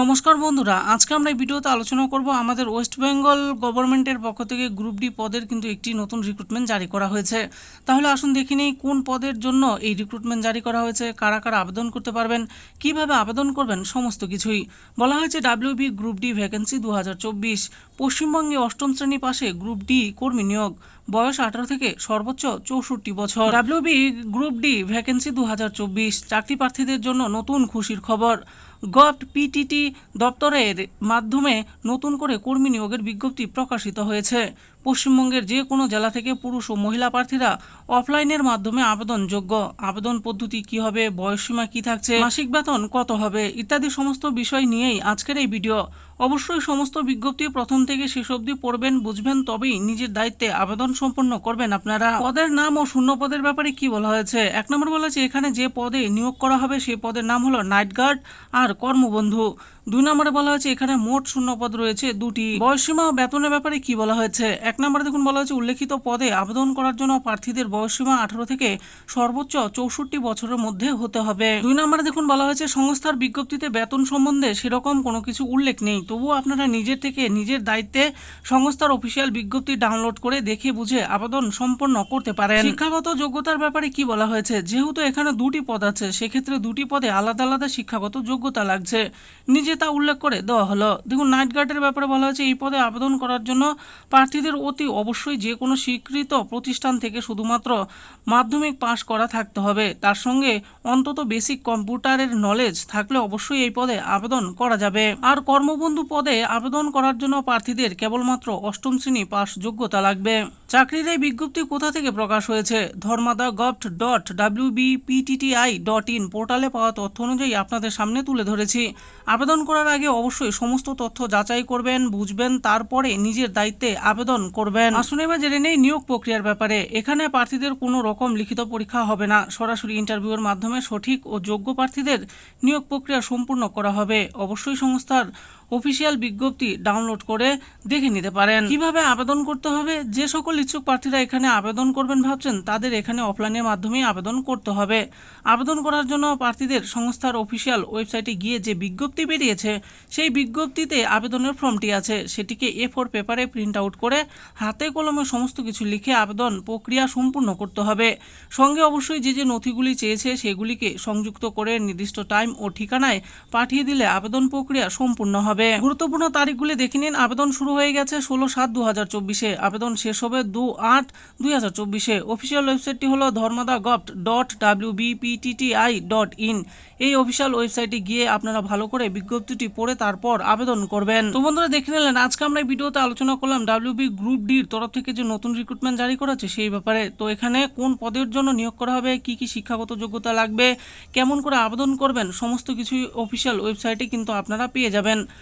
নমস্কার বন্ধুরা, আজকে আমরা এই ভিডিওতে আলোচনা করব আমাদের ওয়েস্ট বেঙ্গল গভর্নমেন্টের পক্ষ থেকে গ্রুপ ডি পদের কিন্তু একটি নতুন রিক্রুটমেন্ট জারি করা হয়েছে। তাহলে আসুন দেখে নিই কোন পদের জন্য এই রিক্রুটমেন্ট জারি করা হয়েছে, কারা কারা আবেদন করতে পারবেন, কীভাবে আবেদন করবেন, সমস্ত কিছুই। বলা হয়েছে ডাব্লিউবি গ্রুপ ডি ভ্যাকেন্সি দু হাজার চব্বিশ, পশ্চিমবঙ্গে অষ্টম শ্রেণি পাশে গ্রুপ ডি কর্মী নিয়োগ, বয়স আঠারো থেকে সর্বোচ্চ চৌষট্টি বছর। ডাব্লিউবি গ্রুপ ডি ভ্যাকেন্সি দু হাজার চব্বিশ, চাকরি প্রার্থীদের জন্য নতুন খুশির খবর। গভট পিটিটি দপ্তরের মাধ্যমে নতুন করে কর্মী নিয়োগের বিজ্ঞপ্তি প্রকাশিত হয়েছে। পশ্চিমবঙ্গের যে কোনো জেলা থেকে পুরুষ ও মহিলা প্রার্থীরা অফলাইনের মাধ্যমে আবেদনযোগ্য আবেদন পদ্ধতি কি হবে বয়সসীমা কি থাকছে, মাসিক বেতন কত হবে ইত্যাদি সমস্ত বিষয় নিয়েই আজকের এই ভিডিও। অবশ্যই সমস্ত বিজ্ঞপ্তি প্রথম থেকে শেষ অবধি পড়বেন, বুঝবেন, তবেই নিজের দায়িত্বে আবেদন সম্পন্ন করবেন আপনারা। পদের নাম ও শূন্য পদের ব্যাপারে কি বলা হয়েছে? এক নম্বর বলা হয়েছে, এখানে যে পদে নিয়োগ করা হবে সেই পদের নাম হলো নাইট গার্ড আর কর্মবন্ধু। দুই নম্বরে বলা হয়েছে, এখানে মোট শূন্য পদ রয়েছে দুটি। বয়সীমা ও বেতনের ব্যাপারে কি বলা হয়েছে? এক নম্বরে দেখুন বলা হয়েছে, উল্লেখিত পদে আবেদন করার জন্য প্রার্থীদের বয়সীমা আঠারো থেকে সর্বোচ্চ চৌষট্টি বছরের মধ্যে হতে হবে। দুই নম্বরে দেখুন বলা হয়েছে, সংস্থার বিজ্ঞপ্তিতে বেতন সম্বন্ধে সেরকম কোনো কিছু উল্লেখ নেই। তবুও আপনারা নিজের থেকে নিজের দায়িত্বে সংস্থার অফিসিয়াল বিজ্ঞপ্তি ডাউনলোড করে দেখে বুঝে আবেদন সম্পন্ন করতে পারেন। শিক্ষাগত যোগ্যতার ব্যাপারে কি বলা হয়েছে? যেহেতু এখানে দুটি পদ আছে, সেক্ষেত্রে দুটি পদে আলাদা আলাদা শিক্ষাগত যোগ্যতা লাগছে। নিজে তা উল্লেখ করে দেওয়া হলো। দেখুন নাইট গার্ডের ব্যাপারে বলা হয়েছে, এই পদে আবেদন করার জন্য প্রার্থীদের অতি অবশ্যই যে কোনো স্বীকৃত প্রতিষ্ঠান থেকে শুধুমাত্র মাধ্যমিক পাশ করা থাকতে হবে। তার সঙ্গে অন্তত বেসিক কম্পিউটারের নলেজ থাকলে অবশ্যই এই পদে আবেদন করা যাবে। আর কর্মবন্ধু পদে আবেদন করার জন্য প্রার্থীদের কেবলমাত্র অষ্টম শ্রেণি পাস যোগ্যতা লাগবে। চাকরির এই বিজ্ঞপ্তি কোথা থেকে প্রকাশ হয়েছে? ধর্মাদা govt dot WBPTTI dot in পোর্টালে পাওয়া তথ্য অনুযায়ী আপনাদের সামনে তুলে ধরেছি। আবেদন করার আগে অবশ্যই সমস্ত তথ্য যাচাই করবেন, বুঝবেন, তারপরে নিজের দায়িত্বে আবেদন করবেন। আসুন এবার জেনে নেই নিয়োগ প্রক্রিয়ার ব্যাপারে। এখানে প্রার্থীদের কোনো রকম লিখিত পরীক্ষা হবে না। সরাসরি ইন্টারভিউয়ের মাধ্যমে সঠিক ও যোগ্য প্রার্থীদের নিয়োগ প্রক্রিয়া সম্পূর্ণ করা হবে। অবশ্যই সংস্থার অফিসিয়াল বিজ্ঞপ্তি ডাউনলোড করে দেখে নিতে পারেন। কীভাবে আবেদন করতে হবে? যে সকল ইচ্ছুক প্রার্থীরা এখানে আবেদন করবেন ভাবছেন, তাদের এখানে অফলাইনের মাধ্যমে আবেদন করতে হবে। আবেদন করার জন্য প্রার্থীদের সংস্থার অফিসিয়াল ওয়েবসাইটে গিয়ে যে বিজ্ঞপ্তি বেরিয়েছে, সেই বিজ্ঞপ্তিতে আবেদনের ফর্মটি আছে। সেটিকে এ ফোর পেপারে প্রিন্ট আউট করে হাতে কলমে সমস্ত কিছু লিখে আবেদন প্রক্রিয়া সম্পূর্ণ করতে হবে। সঙ্গে অবশ্যই যে যে নথিগুলি চেয়েছে, সেগুলিকে সংযুক্ত করে নির্দিষ্ট টাইম ও ঠিকানায় পাঠিয়ে দিলে আবেদন প্রক্রিয়া সম্পূর্ণ হবে। গুরুত্বপূর্ণ তারিখগুলি দেখে নিন। আবেদন শুরু হয়ে গেছে ষোলো সাত দু হাজার চব্বিশে। আবেদন শেষ হবে দু আট দুই হাজার চব্বিশে। অফিসিয়াল ওয়েবসাইটটি হলো ধর্মাদা govt dot W BPTTI dot in এই অফিসিয়াল ওয়েবসাইটে গিয়ে আপনারা ভালো করে বিজ্ঞপ্তিটি পড়ে তারপর আবেদন করবেন। তো বন্ধুরা, দেখে নিলেন, আজকে আমরা এই ভিডিওতে আলোচনা করলাম ডাব্লিউবি গ্রুপ ডির তরফ থেকে যে নতুন রিক্রুটমেন্ট জারি করেছে সেই ব্যাপারে। তো এখানে কোন পদের জন্য নিয়োগ করা হবে, কি কি শিক্ষাগত যোগ্যতা লাগবে, কেমন করে আবেদন করবেন, সমস্ত কিছুই অফিসিয়াল ওয়েবসাইটে কিন্তু আপনারা পেয়ে যাবেন।